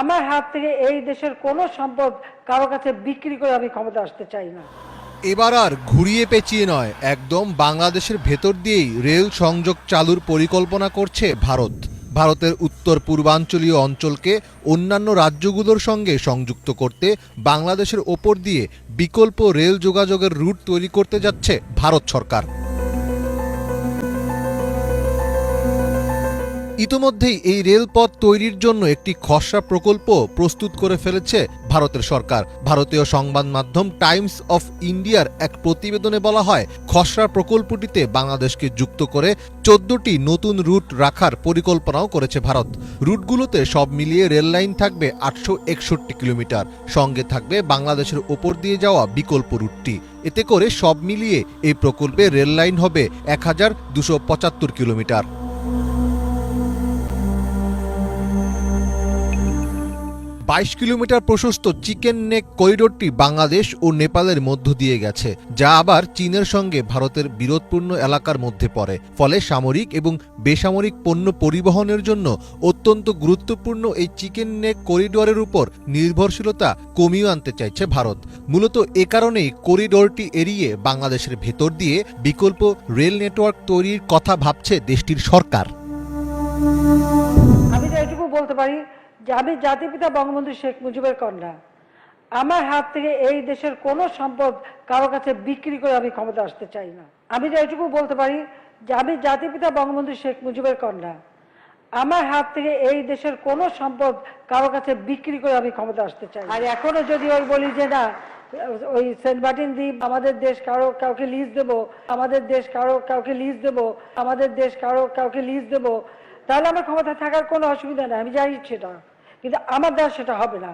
আমার হাত থেকে এই দেশের কোনো সম্পদ কারও কাছে বিক্রি করে আমি ক্ষমতা আসতে চাই না। এবার আর ঘুরিয়ে পেঁচিয়ে নয়, একদম বাংলাদেশের ভেতর দিয়েই রেল সংযোগ চালুর পরিকল্পনা করছে ভারত। ভারতের উত্তর পূর্বাঞ্চলীয় অঞ্চলকে অন্যান্য রাজ্যগুলোর সঙ্গে সংযুক্ত করতে বাংলাদেশের ওপর দিয়ে বিকল্প রেল যোগাযোগের রুট তৈরি করতে যাচ্ছে ভারত সরকার। ইতোমধ্যেই এই রেলপথ তৈরির জন্য একটি খসড়া প্রকল্প প্রস্তুত করে ফেলেছে ভারতের সরকার। ভারতীয় সংবাদ মাধ্যম টাইমস অফ ইন্ডিয়ার এক প্রতিবেদনে বলা হয়, খসড়া প্রকল্পটিতে বাংলাদেশকে যুক্ত করে চোদ্দটি নতুন রুট রাখার পরিকল্পনাও করেছে ভারত। রুটগুলোতে সব মিলিয়ে রেল লাইন থাকবে আটশো একষট্টি কিলোমিটার। সঙ্গে থাকবে বাংলাদেশের ওপর দিয়ে যাওয়া বিকল্প রুটটি। এতে করে সব মিলিয়ে এই প্রকল্পে রেল লাইন হবে এক হাজার দুশো পঁচাত্তর কিলোমিটার। বাইশ কিলোমিটার প্রশস্ত চিকেন নেক করিডোরটি বাংলাদেশ ও নেপালের মধ্য দিয়ে গেছে, যা আবার চীনের সঙ্গে ভারতের বিরোধপূর্ণ এলাকার মধ্যে পড়ে। ফলে সামরিক এবং বেসামরিক পণ্য পরিবহনের জন্য অত্যন্ত গুরুত্বপূর্ণ এই চিকেন নেক করিডোরের উপর নির্ভরশীলতা কমিয়ে আনতে চাইছে ভারত। মূলত এ কারণেই করিডোরটি এড়িয়ে বাংলাদেশের ভেতর দিয়ে বিকল্প রেল নেটওয়ার্ক তৈরির কথা ভাবছে দেশটির সরকার। আমি বলতে পারি যে আমি জাতিপিতা বঙ্গবন্ধু শেখ মুজিবের কন্যা। আমার হাত থেকে এই দেশের কোনো সম্পদ কারও কাছে বিক্রি করে আমি ক্ষমতা আসতে চাই না। আমি তো এটুকু বলতে পারি যে আমি জাতিপিতা বঙ্গবন্ধু শেখ মুজিবের কন্যা। আমার হাত থেকে এই দেশের কোনো সম্পদ কারও কাছে বিক্রি করে আমি ক্ষমতা আসতে চাই। আর এখনও যদি ওই বলি যে না, ওই সেন্ট মার্টিন দ্বীপ, আমাদের দেশ কারও, কাউকে লিজ দেব, আমাদের দেশ কারও, কাউকে লিজ দেব, আমাদের দেশ কারও, কাউকে লিজ দেব তাহলে আমার ক্ষমতা থাকার কোনো অসুবিধা নেই, আমি জানি সেটা কিন্তু আমার দ্বারা সেটা হবে না।